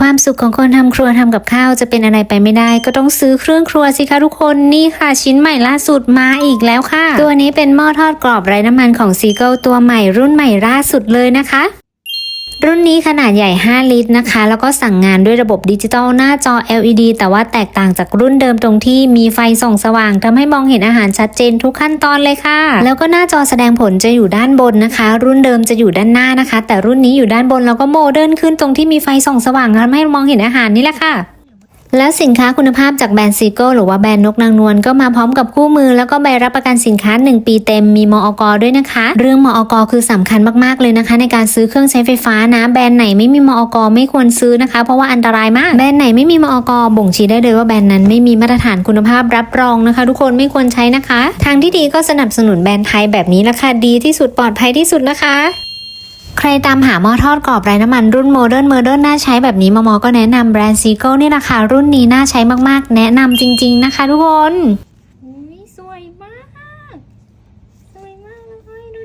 ความสุขของคนทำครัวทำกับข้าวจะเป็นอะไรไปไม่ได้ ก็ต้องซื้อเครื่องครัวสิคะทุกคนนี่ค่ะชิ้นใหม่ล่าสุดมาอีกแล้วค่ะ ตัวนี้เป็นหม้อทอดกรอบไร้น้ำมันของซีเกิลตัวใหม่รุ่นใหม่ล่าสุดเลยนะคะ รุ่นนี้ขนาดใหญ่ 5 ลิตรนะคะ แล้วก็สั่งงานด้วยระบบดิจิตอลหน้าจอ LED แต่ว่าแตกต่างจากรุ่นเดิมตรงที่มีไฟส่องสว่างทำให้มองเห็นอาหารชัดเจนทุกขั้นตอนเลยค่ะ แล้วก็หน้าจอแสดงผลจะอยู่ด้านบนนะคะ รุ่นเดิมจะอยู่ด้านหน้านะคะ แต่รุ่นนี้อยู่ด้านบนแล้วก็โมเดิร์นขึ้นตรงที่มีไฟส่องสว่างทำให้มองเห็นอาหารนี่แหละค่ะ แล้วสินค้าคุณภาพจากแบรนด์ซีโก้หรือว่าแบรนด์นกนางนวลก็มาพร้อมกับคู่มือ แล้วก็ใบรับประกันสินค้า 1 ปีเต็มมีมอกด้วยนะคะ เรื่องมอกคือสำคัญมากๆเลยนะคะ ในการซื้อเครื่องใช้ไฟฟ้านะแบรนด์ไหนไม่มีมอกไม่ควรซื้อนะคะ เพราะว่าอันตรายมากแบรนด์ไหนไม่มีมอกบ่งชี้ได้เลยว่าแบรนด์นั้นไม่มีมาตรฐานคุณภาพรับรองนะคะ ทุกคนไม่ควรใช้นะคะ ทางที่ดีก็สนับสนุนแบรนด์ไทยแบบนี้ละค่ะดีที่สุดปลอดภัยที่สุดนะคะ ใครตามหาหม้อทอดกรอบไร้น้ำมันรุ่นโมเดิร์นโมเดิร์นน่าใช้แบบนี้มอมอก็แนะนำแบรนด์ซีเกิลนี่แหละค่ะรุ่นนี้น่าใช้มากๆ แนะนำจริง ๆ นะคะทุกคนอุ้ยสวยมาก สวยมากเลยดู